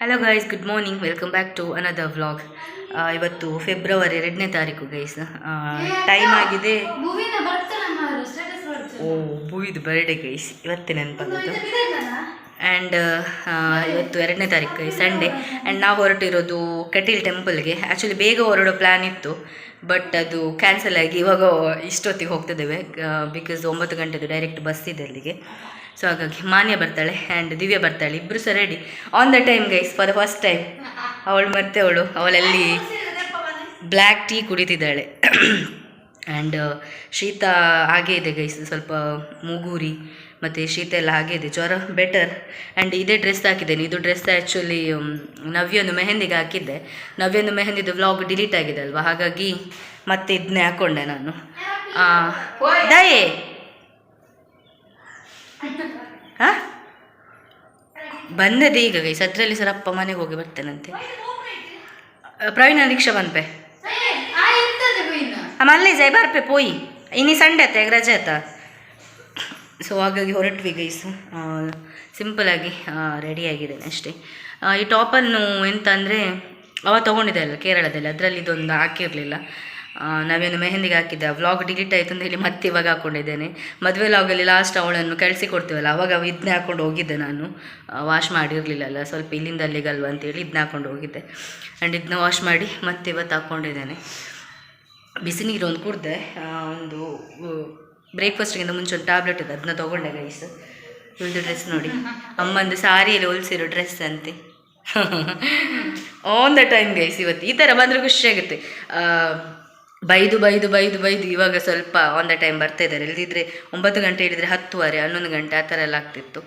Hello guys good morning welcome back to another vlog ಇವತ್ತು February ಎರಡನೇ ತಾರೀಕು guys time ಆಗಿದೆ. ಮಾರು ಸ್ಟೇಟಸ್ ಓ ಭೂವಿದು ಬರ್ಡೇ ಗೈಸ್ ಇವತ್ತೇ ನೆನಪಾಗುತ್ತೆ ಬರ್ತಾನೆ ಆ್ಯಂಡ್ ಇವತ್ತು ಎರಡನೇ ತಾರೀಕು ಸಂಡೇ ಆ್ಯಂಡ್ ನಾವು ಹೊರಟಿರೋದು ಕಟೀಲ್ ಟೆಂಪಲ್ಗೆ ಆ್ಯಕ್ಚುಲಿ ಬೇಗ ಹೊರಡೋ ಪ್ಲ್ಯಾನ್ ಇತ್ತು. ಬಟ್ ಅದು ಕ್ಯಾನ್ಸಲ್ ಆಗಿ ಇವಾಗ ಇಷ್ಟೊತ್ತಿಗೆ ಹೋಗ್ತಿದ್ದೇವೆ ಬಿಕಾಸ್ ಒಂಬತ್ತು ಗಂಟೆದು ಡೈರೆಕ್ಟ್ ಬಸ್ ಇದೆ ಅಲ್ಲಿಗೆ. ಸೊ ಹಾಗಾಗಿ ಮಾನ್ಯ ಬರ್ತಾಳೆ ಆ್ಯಂಡ್ ದಿವ್ಯ ಬರ್ತಾಳೆ. ಇಬ್ಬರು ಸಹ ready on the time guys for the first time ಅವಳು ಮತ್ತೆ ಅವಳು ಅವಳಲ್ಲಿ ಬ್ಲ್ಯಾಕ್ ಟೀ ಕುಡಿತಿದ್ದಾಳೆ. ಆ್ಯಂಡ್ ಶೀತ ಹಾಗೇ ಇದೆ ಗೈಸ್ ಸ್ವಲ್ಪ ಮೂಗೂರಿ ಮತ್ತು ಶೀತ ಎಲ್ಲ ಹಾಗೆ ಇದೆ. ಜ್ವರ ಬೆಟರ್ ಆ್ಯಂಡ್ ಇದೇ ಡ್ರೆಸ್ ಹಾಕಿದ್ದೇನೆ. ಇದು ಡ್ರೆಸ್ ಆ್ಯಕ್ಚುಲಿ ನವ್ಯೊಂದು ಮೆಹಂದಿಗೆ ಹಾಕಿದ್ದೆ. ನವ್ಯೊಂದು ಮೆಹಂದಿದು ವ್ಲಾಗ್ ಡಿಲೀಟ್ ಆಗಿದೆ ಅಲ್ವಾ ಹಾಗಾಗಿ ಮತ್ತೆ ಇದನ್ನೇ ಹಾಕ್ಕೊಂಡೆ ನಾನು. ದಯೇ ದಯೆ! ಹಾಂ? ಈಗ ಗೈಸ್ ಅದರಲ್ಲಿ ಸರ್ ಅಪ್ಪ ಮನೆಗೆ ಹೋಗಿ ಬರ್ತೇನಂತೆ. ಪ್ರವೀಣ ರಿಕ್ಷಾ ಬಂದ್ಪೆ ಮಲ್ಲೆ ಜೈ, ಬರ್ಪೆ, ಪೋಯಿ. ಇನ್ನಿ ಸಂಡೆ ಈಗ ರಜೆ ಆತ? ಸೊ ಹಾಗಾಗಿ ಹೊರಟ್ವಿ ಗೈಸು. ಸಿಂಪಲಾಗಿ ರೆಡಿ ಆಗಿದ್ದೇನೆ ಅಷ್ಟೇ. ಈ ಟಾಪನ್ನು ಎಂತ ಅಂದರೆ, ಅವ ತೊಗೊಂಡಿದ್ದೆ ಅಲ್ಲ, ಕೇರಳದಲ್ಲಿ. ಅದರಲ್ಲಿ ಇದೊಂದು ಹಾಕಿರಲಿಲ್ಲ. ನಾವೇನು ಮೆಹಂದಿಗೆ ಹಾಕಿದ್ದೆ ವ್ಲಾಗ್ ಡಿಲೀಟ್ ಆಯಿತು ಅಂತ ಹೇಳಿ ಮತ್ತೆ ಇವಾಗ ಹಾಕ್ಕೊಂಡಿದ್ದೇನೆ ಮದುವೆ ವ್ಲಾಗಲ್ಲಿ ಲಾಸ್ಟ್ ಅವಳನ್ನು ಕಳಿಸಿ ಕೊಡ್ತೀವಲ್ಲ, ಅವಾಗ ಇದನ್ನೇ ಹಾಕ್ಕೊಂಡು ಹೋಗಿದ್ದೆ ನಾನು. ವಾಶ್ ಮಾಡಿರಲಿಲ್ಲಲ್ಲ, ಸ್ವಲ್ಪ ಇಲ್ಲಿಂದ ಅಲ್ಲಿಗಲ್ವ ಅಂತೇಳಿ ಇದನ್ನ ಹಾಕ್ಕೊಂಡು ಹೋಗಿದ್ದೆ. ಆ್ಯಂಡ್ ಇದನ್ನ ವಾಶ್ ಮಾಡಿ ಮತ್ತೆ ಇವತ್ತು ಹಾಕ್ಕೊಂಡಿದ್ದೇನೆ ಬಿಸಿ ನೀರು ಒಂದು ಕುಡ್ದೆ ಒಂದು ಬ್ರೇಕ್ಫಾಸ್ಟಿಗಿಂತ ಮುಂಚೆ ಒಂದು ಟ್ಯಾಬ್ಲೆಟ್ ಇದೆ ಅದನ್ನ ತೊಗೊಂಡೆ ಗೈಸ್ ಇಳಿದು ಡ್ರೆಸ್ ನೋಡಿ. ಅಮ್ಮಂದು ಸಾರಿಯಲ್ಲಿ ಹೊಲಿಸಿರೋ ಡ್ರೆಸ್ ಅಂತೆ. ಆನ್ ದ ಟೈಮ್ ಗೈಸ್ ಇವತ್ತು. ಈ ಥರ ಬಂದರೆ ಖುಷಿಯಾಗುತ್ತೆ ಬೈದು ಬೈದು ಬೈದು ಬೈದು ಇವಾಗ ಸ್ವಲ್ಪ ಆನ್ ದ ಟೈಮ್ ಬರ್ತಾ ಇದ್ದಾರೆ. ಇಲ್ದಿದ್ರೆ ಒಂಬತ್ತು ಗಂಟೆ ಹೇಳಿದರೆ ಹತ್ತುವರೆ, ಹನ್ನೊಂದು ಗಂಟೆ ಆ ಥರ ಎಲ್ಲ ಆಗ್ತಿತ್ತು.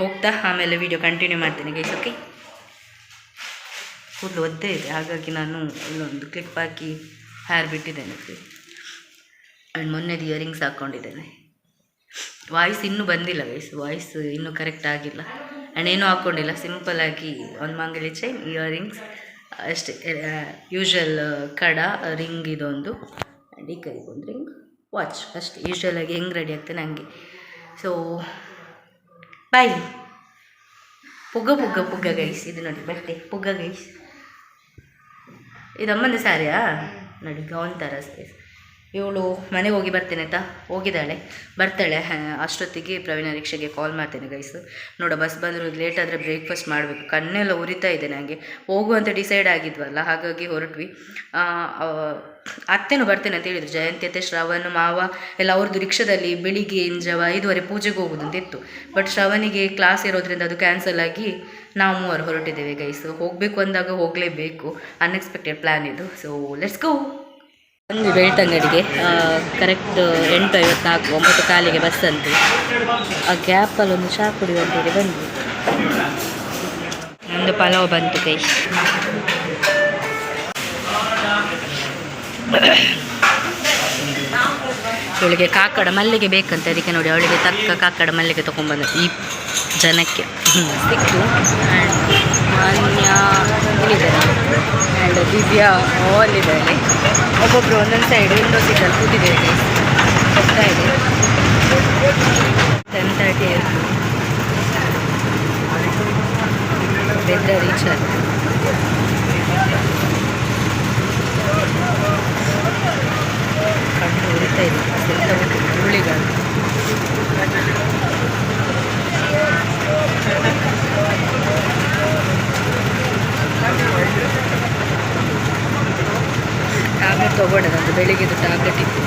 ಹೋಗ್ತಾ ಆಮೇಲೆ ವಿಡಿಯೋ ಕಂಟಿನ್ಯೂ ಮಾಡ್ತೀನಿ ಗೈಸ್ ಓಕೆ ಕೂದಲು ಒದ್ದೇ ಇದೆ, ಹಾಗಾಗಿ ನಾನು ಇಲ್ಲೊಂದು ಕ್ಲಿಪ್ ಹಾಕಿ ಹೇರ್ ಬಿಟ್ಟಿದ್ದೇನೆ ಆ್ಯಂಡ್ ಮೊನ್ನೆದು ಇಯರಿಂಗ್ಸ್ ಹಾಕ್ಕೊಂಡಿದ್ದೇನೆ. ವಾಯ್ಸ್ ಇನ್ನೂ ಬಂದಿಲ್ಲ ಗೈಸ್ ವಾಯ್ಸ್ ಇನ್ನೂ ಕರೆಕ್ಟ್ ಆಗಿಲ್ಲ. ಆ್ಯಂಡ್ ಏನೂ ಹಾಕ್ಕೊಂಡಿಲ್ಲ ಸಿಂಪಲ್ಲಾಗಿ ಒಂದು ಮಂಗಲಿ ಚೈನ್ ಇಯರಿಂಗ್ಸ್ ಅಷ್ಟೇ ಯೂಶ್ವಲ್ ಕಡ ರಿಂಗ್ ಇದೊಂದು. ಆ್ಯಂಡ್ ಈ ಒಂದು ರಿಂಗ್ ವಾಚ್ ಅಷ್ಟೇ. ಯೂಶ್ವಲಾಗಿ ಹೆಂಗೆ ರೆಡಿ ಆಗ್ತೇನೆ ಹಂಗೆ. ಸೊ ಬಾಯ್ ಪುಗ್ಗ ಪುಗ್ಗ ಪುಗ್ಗ ಗೈಸ್ ಇದು ನೋಡಿ, ಬಟ್ಟೆ, ಪುಗ್ಗ ಗೈಸ್ ಇದು ಅಮ್ಮನ ಸ್ಯಾರಿಯಾ ನೋಡಿ, ಗೌನ್ ಥರ ಇವಳು ಮನೆಗೆ ಹೋಗಿ ಬರ್ತೇನೆ ಆಯ್ತಾ ಹೋಗಿದ್ದಾಳೆ. ಬರ್ತಾಳೆ ಅಷ್ಟೊತ್ತಿಗೆ ಪ್ರವೀಣ ರಿಕ್ಷೆಗೆ ಕಾಲ್ ಮಾಡ್ತೇನೆ ಗೈಸ್ ನೋಡ ಬಸ್ ಬಂದರೂ ಲೇಟ್ ಆದರೆ ಬ್ರೇಕ್ಫಾಸ್ಟ್ ಮಾಡಬೇಕು. ಕಣ್ಣೆಲ್ಲ ಉರಿತಾ ಇದೆ ನನಗೆ ಹೋಗುವಂತ ಡಿಸೈಡ್ ಆಗಿದ್ವಲ್ಲ, ಹಾಗಾಗಿ ಹೊರಟ್ವಿ. ಅತ್ತೆನೂ ಬರ್ತೇನೆ ಅಂತ ಹೇಳಿದ್ರು. ಜಯಂತಿ ಅತ್ತೆ, ಶ್ರವಣ, ಮಾವ, ಎಲ್ಲ ಅವ್ರದ್ದು ರಿಕ್ಷಾದಲ್ಲಿ ಬೆಳಿಗ್ಗೆ, ಇಂಜವ, ಐದುವರೆ ಪೂಜೆಗೆ ಹೋಗೋದು ಅಂತ ಬಟ್ ಶ್ರವಣಿಗೆ ಕ್ಲಾಸ್ ಇರೋದ್ರಿಂದ ಅದು ಕ್ಯಾನ್ಸಲ್ ಆಗಿ ನಾವು ಮೂವರು ಹೊರಟಿದ್ದೇವೆ ಗೈಸ್ ಹೋಗಬೇಕು ಅಂದಾಗ ಹೋಗಲೇಬೇಕು. ಅನ್ಎಕ್ಸ್ಪೆಕ್ಟೆಡ್ ಪ್ಲ್ಯಾನ್ ಇದು. ಸೊ ಲೆಟ್ಸ್ ಗೋ ಬಂದ್ವಿ ಬೆಳ್ತಂಗಡಿಗೆ ಕರೆಕ್ಟ್ ಎಂಟು ಐವತ್ನಾಲ್ಕು, ಒಂಬತ್ತು ಕಾಲಿಗೆ ಬಸ್ ಅಂತೆ. ಆ ಗ್ಯಾಪಲ್ಲಿ ಒಂದು ಚಹಾ ಕುಡಿಯುವ ಅಂತೇಳಿ ಬಂದ್ವಿ. ಒಂದು ಪಲಾವ್ ಬಂತು ಕೈ. ಇವಳಿಗೆ ಕಾಕಡ ಮಲ್ಲಿಗೆ ಬೇಕಂತೆ, ಅದಕ್ಕೆ ನೋಡಿ ಅವಳಿಗೆ ತಕ್ಕ ಕಾಕಡ ಮಲ್ಲಿಗೆ ತೊಗೊಂಡ್ಬಂದ, ಈ ಜನಕ್ಕೆ. ಸಿಕ್ಕು ಆ್ಯಂಡ್ ಮಾನ್ಯ ಇಲ್ಲಿದ್ದಾರೆ ಆ್ಯಂಡ್ ದಿವ್ಯಾ ಅಲ್ಲಿದ್ದಾರೆ ಒಬ್ಬೊಬ್ಬರು ಒಂದೊಂದು ಸೈಡ್ ವಿಂಡೋ ಸೀಟಲ್ಲಿ ಕೂತಿದ್ದೇವೆ ಹೋಗ್ತಾ ಇದೆ. ಟೆನ್ ತರ್ಟಿ ಆಯಿತು ಬೆದ್ದ ರೀಚ್ ಆಗಿದೆ ಕಣ್ಣು ಉರಿತಾ ಇದೆ. ಸಿಕ್ಕಾಪಟ್ಟೆ ಧೂಳಿಗಳು ಟ್ಯಾಬ್ಲೆಟ್ ತೊಗೊಂಡೆ ನಂದು ಬೆಳಿಗ್ಗೆದು ಟ್ಯಾಬ್ಲೆಟ್ ಇತ್ತು.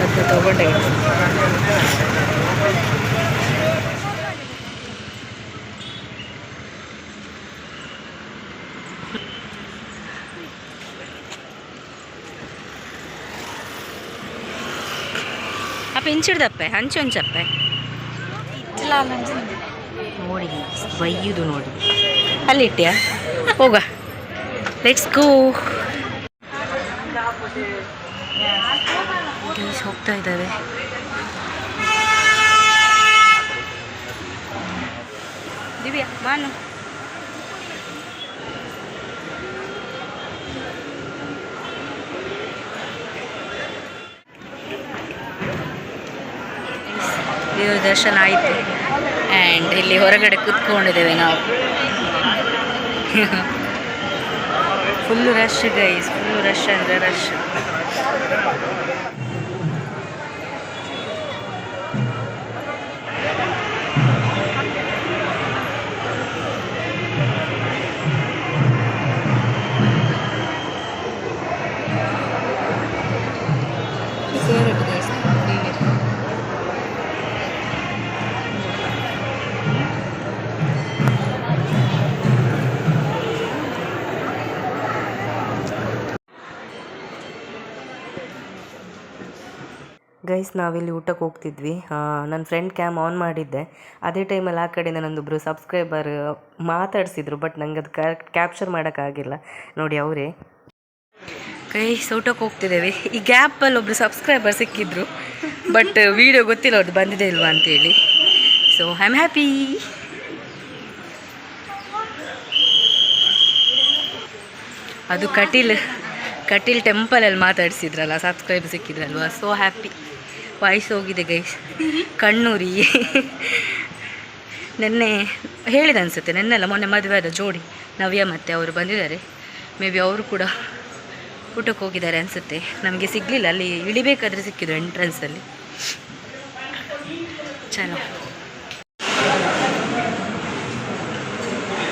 ಮತ್ತು ತೊಗೊಂಡೆ ಅಪ್ಪ ಇಂಚಿಡ್ದಪ್ಪೆ ಹಂಚು ಹಂಚಪ್ಪೆ. ನೋಡಿ ಬೈಯುದು ನೋಡಿ. ಅಲ್ಲಿಟ್ಟ್ಯಾ? ಹೋಗ ಲೆಟ್ಸ್ ಗೋ ಹೋಗ್ತಾ ಇದ್ದಾರೆ ದಿವ್ಯಾ ಮಾನು ದೇವ್ರ ದರ್ಶನ ಆಯಿತು. ಆ್ಯಂಡ್ ಇಲ್ಲಿ ಹೊರಗಡೆ ಕೂತ್ಕೊಂಡಿದ್ದೇವೆ ನಾವು. Full rush guys full rush ಅಂದರೆ ರಶ್ ಗೈಸ್ ನಾವಿಲ್ಲಿ ಊಟಕ್ಕೆ ಹೋಗ್ತಿದ್ವಿ. ನನ್ನ ಫ್ರೆಂಡ್ ಕ್ಯಾಮ್ ಆನ್ ಮಾಡಿದ್ದೆ. ಅದೇ ಟೈಮಲ್ಲಿ ಆ ಕಡೆಯಿಂದ ನಂದೊಬ್ಬರು ಸಬ್ಸ್ಕ್ರೈಬರ್ ಮಾತಾಡಿಸಿದ್ರು ಬಟ್ ನಂಗೆ ಅದು ಕ್ಯಾಪ್ಚರ್ ಮಾಡೋಕ್ಕಾಗಿಲ್ಲ ನೋಡಿ ಅವರೇ. ಗೈಸ್ ಊಟಕ್ಕೆ ಹೋಗ್ತಿದ್ದೇವೆ. ಈ ಗ್ಯಾಪಲ್ಲಿ ಒಬ್ಬರು ಸಬ್ಸ್ಕ್ರೈಬರ್ ಸಿಕ್ಕಿದ್ರು ಬಟ್ ವಿಡಿಯೋ ಗೊತ್ತಿಲ್ಲ ಅವ್ರದ್ದು ಬಂದಿದೆ ಇಲ್ವಾ ಅಂತೇಳಿ. ಸೊ ಐ ಆಮ್ ಹ್ಯಾಪಿ ಅದು ಕಟೀಲ್ ಕಟೀಲ್ ಟೆಂಪಲಲ್ಲಿ ಮಾತಾಡಿಸಿದ್ರಲ್ಲ ಸಬ್ಸ್ಕ್ರೈಬ್ ಸಿಕ್ಕಿದ್ರಲ್ವಾ? ಸೊ ಹ್ಯಾಪಿ ವಾಯ್ಸ್ ಹೋಗಿದೆ ಗೈಸ್ ಕಣ್ಣೂರಿ. ನೆನ್ನೆ ಹೇಳಿದ ಅನಿಸುತ್ತೆ, ನೆನ್ನೆಲ್ಲ ಮೊನ್ನೆ ಮದುವೆ ಆದ ಜೋಡಿ, ನವ್ಯ ಮತ್ತೆ ಅವರು ಬಂದಿದ್ದಾರೆ. ಮೇ ಬಿ ಅವರು ಕೂಡ ಊಟಕ್ಕೆ ಹೋಗಿದ್ದಾರೆ ಅನಿಸುತ್ತೆ. ನಮಗೆ ಸಿಗಲಿಲ್ಲ, ಅಲ್ಲಿ ಇಳಿಬೇಕಾದ್ರೆ ಸಿಕ್ಕಿದ್ರು ಎಂಟ್ರೆನ್ಸಲ್ಲಿ ಚಲೋ.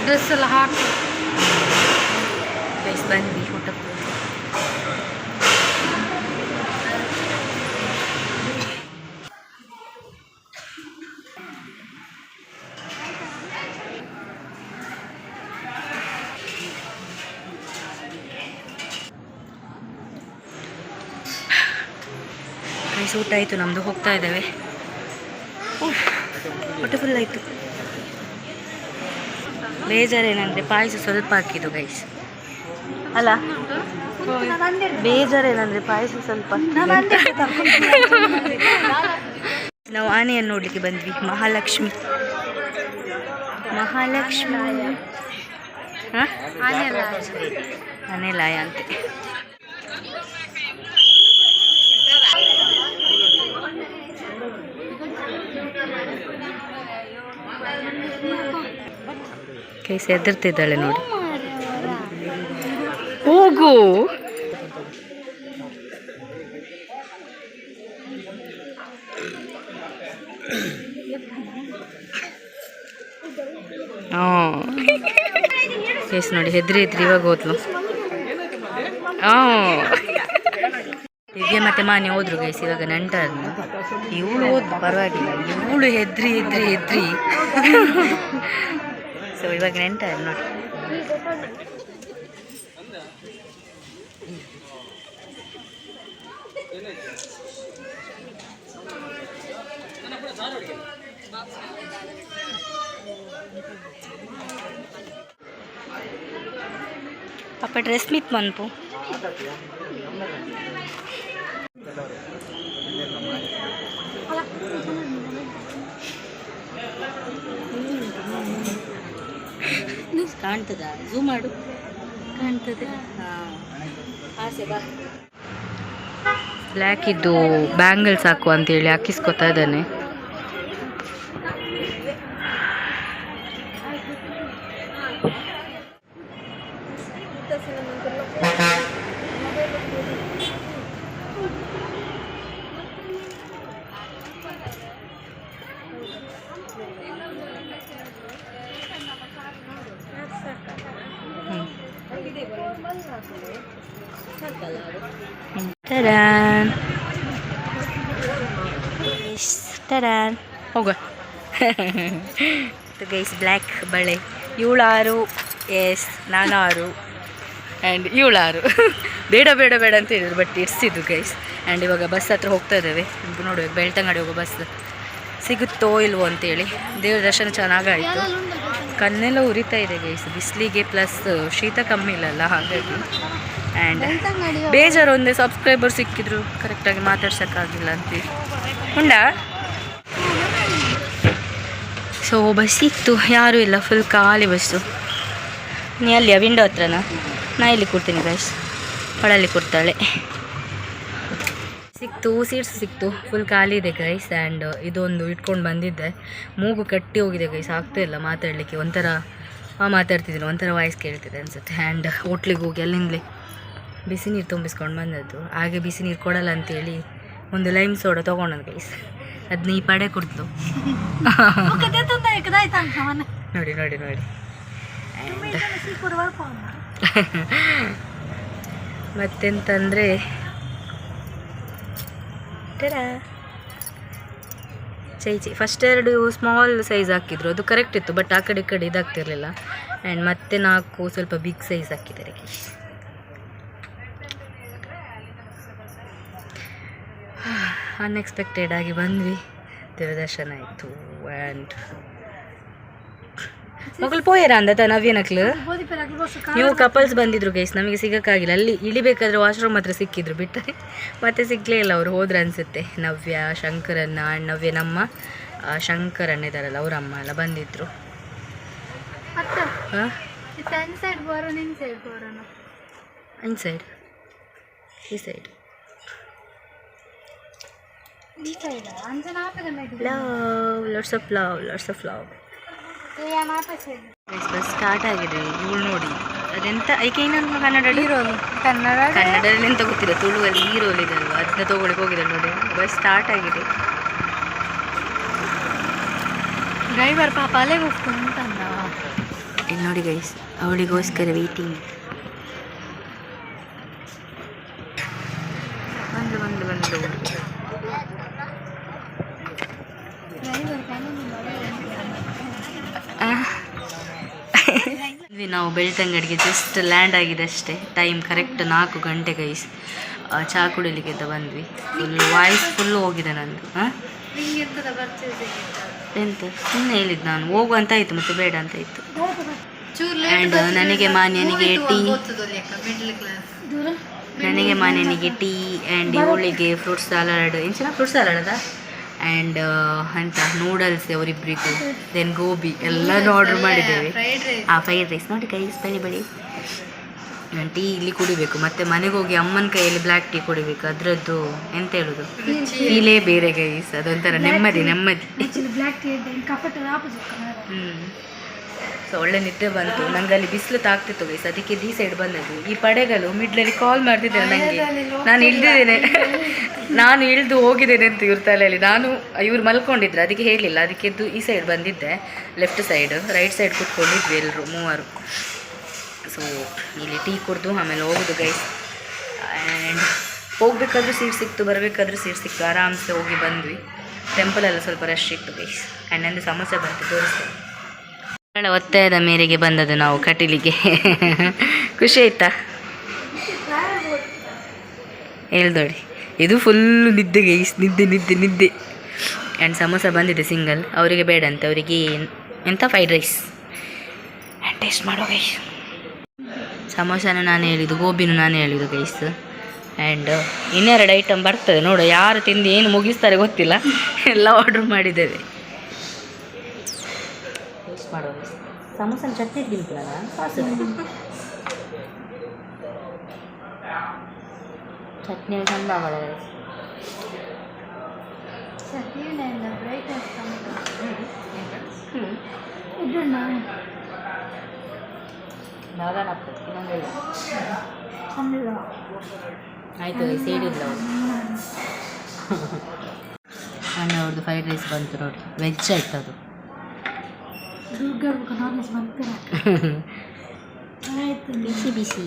ಡ್ರೆಸ್ ಎಲ್ಲ ಹಾಕಿ. ಗೈಸ್ ಬಂದ್ವಿ ಊಟಕ್ಕೆ. ಗೈಸ್ ಊಟ ಆಯಿತು ನಮ್ಮದು ಹೋಗ್ತಾ ಇದ್ದೇವೆ ಹೊಟ್ಟೆ ಫುಲ್ ಆಯಿತು. ಬೇಜಾರೇನಂದರೆ ಪಾಯಸ ಸ್ವಲ್ಪ ಹಾಕಿದ್ದು ಗೈಸ್ ಅಲ್ಲ ಬೇಜಾರೇನಂದರೆ ಪಾಯಸ ಸ್ವಲ್ಪ ನಾವು ಆನೆಯನ್ನು ನೋಡಲಿಕ್ಕೆ ಬಂದ್ವಿ ಮಹಾಲಕ್ಷ್ಮಿ. ಮಹಾಲಕ್ಷ್ಮಿ. ಹಾಂ? ಆನೆ ಲಾಯ ಅಂತೆ. ಕೈಸ್ ಎದುರ್ತಿದ್ದಾಳೆ ನೋಡಿ. ಹೋಗು. ಕೇಸ್ ನೋಡಿ ಹೆದ್ರಿ ಹೆದ್ರಿ ಇವಾಗ ಹೋದ್ಲು. ಹಾಂ ದಿವ್ಯ ಮತ್ತೆ ಮಾನ್ಯ ಹೋದ್ರು ಗೈಸ್ ಇವಾಗ ನೆಂಟರನ್ನು ಇವಳು ಹೋದ್ ಪರವಾಗಿಲ್ಲ. ಇವಳು ಹೆದ್ರಿ ಹೆದ್ರಿ ಹೆದ್ರಿ. ಸೊ ಇವಾಗ ನೆಂಟರ್ ನೋಡಿ. ಪಾಪ ಡ್ರೆಸ್ ಮಿತ್ ಮನ್ಪು ಕಾಣ್ತದ? ಝೂಮ್ ಮಾಡು. ಕಾಣ್ತದೆ. ಆಸೆ ಬಾ ಬ್ಲ್ಯಾಕ್ ಇದ್ದು ಬ್ಯಾಂಗಲ್ಸ್ ಹಾಕು ಅಂತೇಳಿ ಹಾಕಿಸ್ಕೊತಾ ಇದ್ದಾನೆ. ಟಡಾನ್ ಟಡಾನ್ ಹೋಗ ಗೈಸ್ ಬ್ಲ್ಯಾಕ್ ಬಳೆ ಇವಳಾರು ಎಸ್ ನಾನಾರು ಆ್ಯಂಡ್ ಇವಳಾರು ಬೇಡ ಬೇಡ ಬೇಡ ಅಂತ ಹೇಳಿದ್ರು ಬಟ್ ಇಡ್ಸಿದ್ದು ಗೈಸ್ ಆ್ಯಂಡ್ ಇವಾಗ ಬಸ್ ಹತ್ರ ಹೋಗ್ತಾ ಇದ್ದೇವೆ ನೋಡುವಾಗ ಬೆಳ್ತಂಗಡಿ ಹೋಗೋ ಬಸ್ ಸಿಗುತ್ತೋ ಇಲ್ವೋ ಅಂತೇಳಿ ದೇವ್ರ ದರ್ಶನ ಚೆನ್ನಾಗಾಯಿತು ಕಣ್ಣೆಲ್ಲ ಉರಿತಾ ಇದೆ ಗೈಸ್ ಬಿಸಿಲಿಗೆ ಪ್ಲಸ್ ಶೀತ ಕಮ್ಮಿ ಇಲ್ಲಲ್ಲ ಹಾಗಾಗಿ ಆ್ಯಂಡ್ ಬೇಜಾರು ಒಂದೇ ಸಬ್ಸ್ಕ್ರೈಬರ್ ಸಿಕ್ಕಿದ್ರು ಕರೆಕ್ಟಾಗಿ ಮಾತಾಡ್ಸೋಕ್ಕಾಗಿಲ್ಲ ಅಂತ ಉಂಡಾ ಸೊ ಬಸ್ ಇತ್ತು. ಯಾರೂ ಇಲ್ಲ. ಫುಲ್ ಖಾಲಿ ಬಸ್ಸು ನೀ ಅಲ್ಲಿಯ ವಿಂಡೋ ಹತ್ರನಾ? ನಾ ಇಲ್ಲಿ ಕೂರ್ತೀನಿ ಗೈಸ್ ಅವಳಲ್ಲಿ ಕೂರ್ತಾಳೆ. ಸಿಕ್ತು. ಸೀಟ್ಸ್ ಸಿಕ್ತು. ಫುಲ್ ಖಾಲಿ ಇದೆ ಗೈಸ್ ಆ್ಯಂಡ್ ಇದೊಂದು ಇಟ್ಕೊಂಡು ಬಂದಿದ್ದೆ. ಮೂಗು ಕಟ್ಟಿ ಹೋಗಿದೆ ಗೈಸ್ ಆಗ್ತಾ ಇಲ್ಲ ಮಾತಾಡಲಿಕ್ಕೆ. ಒಂಥರ ಮಾತಾಡ್ತಿದ್ದೀನಿ. ಒಂಥರ ವಾಯ್ಸ್ ಕೇಳ್ತಿದೆ ಅನಿಸುತ್ತೆ. ಆ್ಯಂಡ್ ಹೋಟ್ಲಿಗೆ ಹೋಗಿ ಅಲ್ಲಿಂದಲೇ ಬಿಸಿ ನೀರು ತುಂಬಿಸ್ಕೊಂಡು ಬಂದದ್ದು. ಹಾಗೆ ಬಿಸಿ ನೀರು ಕೊಡಲ್ಲ ಅಂತೇಳಿ ಒಂದು ಲೈಮ್ ಸೋಡಾ ತೊಗೊಂಡದ್ದು ಗೈಸ್ ಅದನ್ನ ನೀ ಪಡೆ ಕೊಡ್ತು. ನೋಡಿ ನೋಡಿ ನೋಡಿ. ಮತ್ತೆಂತಂದರೆ? ಚೈ ಚೈ ಫಸ್ಟ್ ಎರಡು ಸ್ಮಾಲ್ ಸೈಜ್ ಹಾಕಿದ್ರು. ಅದು ಕರೆಕ್ಟ್ ಇತ್ತು ಬಟ್ ಆ ಕಡೆ ಈ ಕಡೆ ಇದಾಗ್ತಿರ್ಲಿಲ್ಲ. ಆ್ಯಂಡ್ ಮತ್ತೆ ನಾಲ್ಕು ಸ್ವಲ್ಪ ಬಿಗ್ ಸೈಜ್ ಹಾಕಿದ್ದಾರೆ. ಅನ್ಎಕ್ಸ್ಪೆಕ್ಟೆಡ್ ಆಗಿ ಬಂದ್ವಿ. ದೇವದರ್ಶನ ಆಯಿತು ಆ್ಯಂಡ್ ಮಗಳು ಪೋಯರ ಅಂದ ನವ್ಯನಕ್ಲು ನೀವು ಕಪಲ್ಸ್ ಬಂದಿದ್ರು ಗೈಸ್ ನಮಗೆ ಸಿಗೋಕ್ಕಾಗಿಲ್ಲ. ಅಲ್ಲಿ ಇಳಿಬೇಕಾದ್ರೆ ವಾಶ್ರೂಮ್ ಹತ್ರ ಸಿಕ್ಕಿದ್ರು ಬಿಟ್ಟರೆ ಮತ್ತೆ ಸಿಕ್ಕಲೇ ಇಲ್ಲ. ಅವರು ಹೋದ್ರೆ ಅನಿಸುತ್ತೆ. ನವ್ಯ ಶಂಕರನ್ನ and ನವ್ಯ ನಮ್ಮ ಆ, ಶಂಕರನ್ನ ಇದ್ದಾರಲ್ಲ ಅವ್ರ ಅಮ್ಮ ಎಲ್ಲ ಬಂದಿದ್ರು. ಹಾಂ ಸೈಡ್ ಬರೋಣ ಇನ್ ಸೈಡ್ ಬರೋಣ. ಇನ್ ಸೈಡ್ ಈ ಸೈಡ್ ಈ ಸೈಡ್ ಅಂಜನ ಆಪದ love lots of love lots of love bus start ಆಗಿದೆ ಇವಳು ನೋಡಿ. ಅದೆಂತ ಐಕೆ ಏನಂತ ಕನ್ನಡ ಕನ್ನಡ ಕನ್ನಡದಲ್ಲಿ ಎಂತ ಗೊತ್ತಿಲ್ಲ ತುಳುವಲ್ಲಿ ಹೀರೋಲ್ ಇದೆ ಅಲ್ವಾ? ಅದನ್ನ ತಗೊಳಕ್ ಹೋಗಿದೆ ನೋಡಿ. ಬಸ್ ಸ್ಟಾರ್ಟ್ ಆಗಿದೆ. ಡ್ರೈವರ್ ಪಾಪ ಅಲ್ಲೇ ಹೋಗ್ತಾನೆ ಅಂತಂದ. ಇಲ್ಲಿ ನೋಡಿ ಗೈಸ್ ಅವಳಿಗೋಸ್ಕರ ವೇಟಿಂಗ್ ಬಂದು ಬಂದು ಬಂದು ಡ್ರೈವರ್ ಇದ್ವಿ ನಾವು ಬೆಳ್ತಂಗಡಿಗೆ ಜಸ್ಟ್ ಲ್ಯಾಂಡ್ ಆಗಿದೆ ಅಷ್ಟೇ. ಟೈಮ್ ಕರೆಕ್ಟ್ ನಾಲ್ಕು ಗಂಟೆ ಗೈಸ್ ಚಹಾ ಕುಡಿಲಿಕ್ಕೆ ಬಂದ್ವಿ. ಫುಲ್ ವಾಯ್ಸ್ ಫುಲ್ ಹೋಗಿದೆ ನಂದು. ಹಾಂ ಎಂತ? ಸುಮ್ಮನೆ ಹೇಳಿದ್ದು ನಾನು. ಹೋಗು ಅಂತ ಆಯಿತು ಮತ್ತೆ ಬೇಡ ಅಂತ ಇತ್ತು ಆ್ಯಂಡ್ ನನಗೆ ಮಾನ್ಯನಿಗೆ ಟೀ ನನಗೆ ಮಾನ್ಯನಿಗೆ ಟೀ ಆ್ಯಂಡ್ ಇವಳಿಗೆ ಫ್ರೂಟ್ ಸಲಾಡ್ ಫ್ರೂಟ್ಸ್ ಫ್ರೂಟ್ ಸಲಾಡದ ಆ್ಯಂಡ್ ಅಂತ ನೂಡಲ್ಸ್ ಅವರಿಬ್ಬರಿಗೂ ದೆನ್ ಗೋಬಿ ಎಲ್ಲನೂ ಆರ್ಡರ್ ಮಾಡಿದ್ದೇವೆ. ಆ ಫ್ರೈಡ್ ರೈಸ್ ನೋಡಿ ಕೈಸ್ ಬಳಿ ಬಳಿ ಟೀ ಇಲ್ಲಿ ಕುಡಿಬೇಕು. ಮತ್ತೆ ಮನೆಗೆ ಹೋಗಿ ಅಮ್ಮನ ಕೈಯಲ್ಲಿ ಬ್ಲ್ಯಾಕ್ ಟೀ ಕುಡಿಬೇಕು. ಅದರದ್ದು ಎಂತ ಹೇಳುದು? ಟೀಲೇ ಬೇರೆ ಗೈಸ್ ಅದೊಂಥರ ನೆಮ್ಮದಿ ನೆಮ್ಮದಿ. ಹ್ಞೂ ಸೊ ಒಳ್ಳೆ ನಿದ್ದೆ ಬಂತು. ನನಗೆ ಅಲ್ಲಿ ಬಿಸಿಲು ತಾಗ್ತಿತ್ತು ಗೈಸ್ ಅದಕ್ಕೆ ಈ ಸೈಡ್ ಬಂದದ್ದು. ಈ ಪಡೆಗಳು ಮಿಡ್ಲಲ್ಲಿ ಕಾಲ್ ಮಾಡ್ತಿದ್ದೇನೆ ನನಗೆ ನಾನು ಇಳ್ದಿದ್ದೇನೆ ನಾನು ಇಳಿದು ಹೋಗಿದ್ದೇನೆ ಅಂತ ಇವ್ರ ತಲೆಯಲ್ಲಿ. ನಾನು ಇವ್ರು ಮಲ್ಕೊಂಡಿದ್ರು. ಅದಕ್ಕೆ ಹೇಳಿಲ್ಲ ಅದಕ್ಕೆ ಎದ್ದು ಈ ಸೈಡ್ ಬಂದಿದ್ದೆ. ಲೆಫ್ಟ್ ಸೈಡ್ ರೈಟ್ ಸೈಡ್ ಕೂತ್ಕೊಂಡಿದ್ವಿ ಎಲ್ಲರೂ ಮೂವರು. ಸೊ ಇಲ್ಲಿ ಟೀ ಕುಡ್ದು ಆಮೇಲೆ ಹೋಗೋದು ಗೈಸ್ ಆ್ಯಂಡ್ ಹೋಗ್ಬೇಕಾದ್ರೂ ಸೀಟ್ ಸಿಕ್ತು ಬರಬೇಕಾದ್ರೂ ಸೀಟ್ ಸಿಕ್ತು. ಆರಾಮ್ಸೆ ಹೋಗಿ ಬಂದ್ವಿ. ಟೆಂಪಲೆಲ್ಲ ಸ್ವಲ್ಪ ರಶ್ ಇತ್ತು ಗೈಸ್ ಆ್ಯಂಡ್ ನಂದು ಸಮಸ್ಯೆ ಬಂತು ತೋರಿಸ್ತೇನೆ. ಬಹಳ ಒತ್ತಾಯದ ಮೇರೆಗೆ ಬಂದದ್ದು ನಾವು ಕಟೀಲಿಗೆ. ಖುಷಿ ಆಯ್ತಾ? ಹೇಳ್ದೋಡಿ. ಇದು ಫುಲ್ಲು ನಿದ್ದೆಗೆ ನಿದ್ದೆ ನಿದ್ದೆ ನಿದ್ದೆ. ಆ್ಯಂಡ್ ಸಮೋಸ ಬಂದಿದೆ ಸಿಂಗಲ್ ಅವರಿಗೆ ಬೇಡ ಅಂತ, ಅವರಿಗೆ ಎಂತ ಫ್ರೈಡ್ ರೈಸ್ ಆ್ಯಂಡ್ ಟೇಸ್ಟ್ ಮಾಡೋ ಗೈಸ್ ಸಮೋಸನ ನಾನು ಹೇಳಿದ್ದು, ಗೋಬಿನೂ ನಾನು ಹೇಳಿದ್ದು ಗೈಸ್ ಆ್ಯಂಡ್ ಇನ್ನೆರಡು ಐಟಮ್ ಬರ್ತದೆ ನೋಡು, ಯಾರು ತಿಂದು ಏನು ಮುಗಿಸ್ತಾರೆ ಗೊತ್ತಿಲ್ಲ. ಎಲ್ಲ ಆರ್ಡ್ರ್ ಮಾಡಿದ್ದೇವೆ. ಟೇಸ್ಟ್ ಮಾಡೋದು. ಸಮೋಸನ ಚಟ್ನಿ ತಿಂತೀನಲ್ಲ ಸಾಸು ಚಟ್ನಿ ಚಂದ ಚಂದಿಲ್ಲ ಆಯಿತು ಸೇಡಿಲ್ಲ ಅಣ್ಣ ಅವ್ರದ್ದು ಫ್ರೈಡ್ ರೈಸ್ ಬಂತು ನೋಡಿ ವೆಜ್ ಆಯ್ತು ಅದು ದುರ್ಗ ನಾನ್ ವೆಜ್ ಬಂತೀರ ಆಯ್ತು. ಬಿಸಿ ಬಿಸಿ.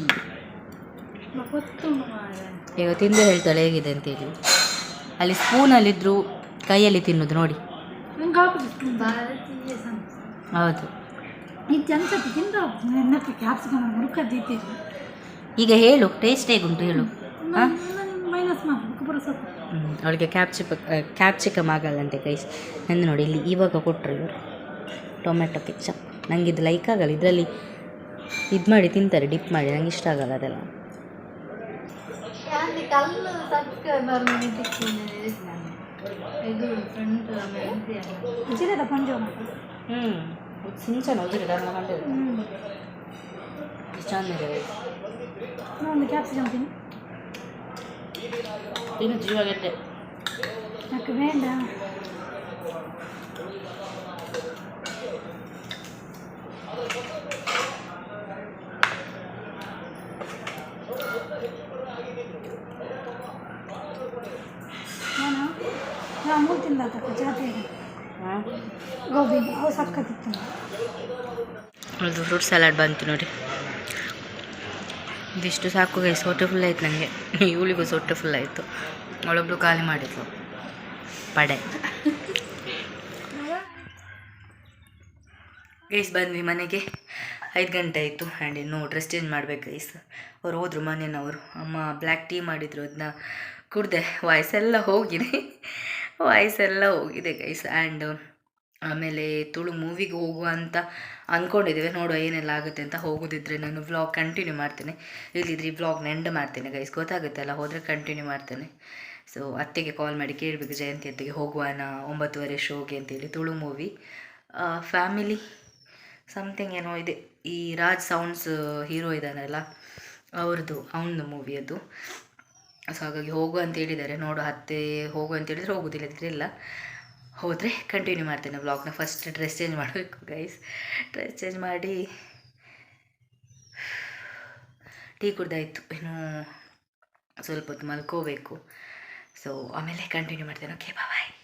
ಗೊತ್ತು ಈಗ ತಿಂದು ಹೇಳ್ತಾಳೆ ಹೇಗಿದೆ ಅಂತೇಳಿ ಅಲ್ಲಿ ಸ್ಪೂನಲ್ಲಿದ್ದರು ಕೈಯಲ್ಲಿ ತಿನ್ನೋದು ನೋಡಿ. ಹೌದು. ಈಗ ಹೇಳು ಟೇಸ್ಟ್ ಹೇಗುಂಟು ಹೇಳು. ಅವಳಿಗೆ ಕ್ಯಾಪ್ಸಿಕ ಕ್ಯಾಪ್ಸಿಕಮ್ ಆಗಲ್ಲಂತೆ ಗೈಸ್ ನಂದು ನೋಡಿ ಇಲ್ಲಿ ಇವಾಗ ಕೊಟ್ಟರು ಇವರು. ಟೊಮೆಟೊ ಕೆಚಪ್ ಇದು ಲೈಕ್ ಆಗಲ್ಲ. ಇದರಲ್ಲಿ ಇದು ಮಾಡಿ ತಿಂತಾರೆ ಡಿಪ್ ಮಾಡಿ. ನಂಗೆ ಇಷ್ಟ ಆಗಲ್ಲ ಅದೆಲ್ಲ. ಹ್ಞೂ ಸಿಂಚನ ನಾನು ಜೀವ ಗೆಡ್ಡೆ ನಾವು ತಿಂದ ಜಾತಿ ಗೋಬಿ ಅವು ಸಕ್ಕತ್ತಿತ್ತು ಅದು ಫ್ರೂಟ್ ಸಲಾಡ್ ಬಂತು ನೋಡಿ. ಇದಿಷ್ಟು ಸಾಕು ಗೈಸ್ ಹೊಟ್ಟೆ ಫುಲ್ ಆಯ್ತು ನನಗೆ ಇವಳಿಗೂ ಸೊಟ್ಟೆ ಹೊಟ್ಟೆ ಫುಲ್ ಆಯಿತು. ಅವಳೊಬ್ಳು ಖಾಲಿ ಮಾಡಿದ್ಲು. ಪಡೆ. ಗೈಸ್ ಬಂದ್ವಿ ಮನೆಗೆ. ಐದು ಗಂಟೆ ಆಯಿತು ಆ್ಯಂಡ್ ಇನ್ನು ಡ್ರೆಸ್ ಚೇಂಜ್ ಮಾಡ್ಬೇಕು ಗೈಸ್ ಅವ್ರು ಹೋದರು ಮನೆಯವರು ಅಮ್ಮ ಬ್ಲ್ಯಾಕ್ ಟೀ ಮಾಡಿದ್ರು ಅದನ್ನ ಕುಡ್ದೆ. ವಾಯ್ಸೆಲ್ಲ ಹೋಗಿದೆ. ವಾಯ್ಸೆಲ್ಲ ಹೋಗಿದೆ ಗೈಸ್ ಆ್ಯಂಡ್ ಆಮೇಲೆ ತುಳು ಮೂವಿಗೆ ಹೋಗುವ ಅಂತ ಅಂದ್ಕೊಂಡಿದ್ದೇವೆ ನೋಡುವ ಏನೆಲ್ಲ ಆಗುತ್ತೆ ಅಂತ ಹೋಗೋದಿದ್ರೆ ನಾನು ವ್ಲಾಗ್ ಕಂಟಿನ್ಯೂ ಮಾಡ್ತೇನೆ. ಇಲ್ಲಿದ್ರೆ ಈ ವ್ಲಾಗ್ನ ಎಂಡ್ ಮಾಡ್ತೇನೆ ಗೈಸ್ ಗೊತ್ತಾಗುತ್ತಲ್ಲ ಹೋದರೆ ಕಂಟಿನ್ಯೂ ಮಾಡ್ತೇನೆ. ಸೊ ಅತ್ತೆಗೆ ಕಾಲ್ ಮಾಡಿ ಕೇಳಬೇಕು, ಜಯಂತಿ ಅತ್ತೆಗೆ ಹೋಗುವಾನ ಒಂಬತ್ತುವರೆ ಶೋಗೆ ಅಂತೇಳಿ ತುಳು ಮೂವಿ ಫ್ಯಾಮಿಲಿ ಸಮಥಿಂಗ್ ಏನೋ ಇದೆ. ಈ ರಾಜ್ ಸೌಂಡ್ಸ್ ಹೀರೋ ಇದ್ದಾನಲ್ಲ ಅವ್ರದ್ದು ಅವನದು ಮೂವಿ ಅದು. ಸೊ ಹಾಗಾಗಿ ಹೋಗು ಅಂತ ಹೇಳಿದ್ದಾರೆ. ನೋಡು ಹತ್ತೆ ಹೋಗು ಅಂತ ಹೇಳಿದರೆ ಹೋಗೋದಿಲ್ಲ ಇಲ್ಲ. ಹೋದರೆ ಕಂಟಿನ್ಯೂ ಮಾಡ್ತೇನೆ ಬ್ಲಾಗ್ನ ಫಸ್ಟ್ ಡ್ರೆಸ್ ಚೇಂಜ್ ಮಾಡಬೇಕು ಗೈಸ್ ಡ್ರೆಸ್ ಚೇಂಜ್ ಮಾಡಿ. ಟೀ ಕುಡ್ದಾಯಿತು. ಏನು ಸ್ವಲ್ಪ ಹೊತ್ತು ಮಲ್ಕೋಬೇಕು. ಸೊ ಆಮೇಲೆ ಕಂಟಿನ್ಯೂ ಮಾಡ್ತೇನೆ. Okay bye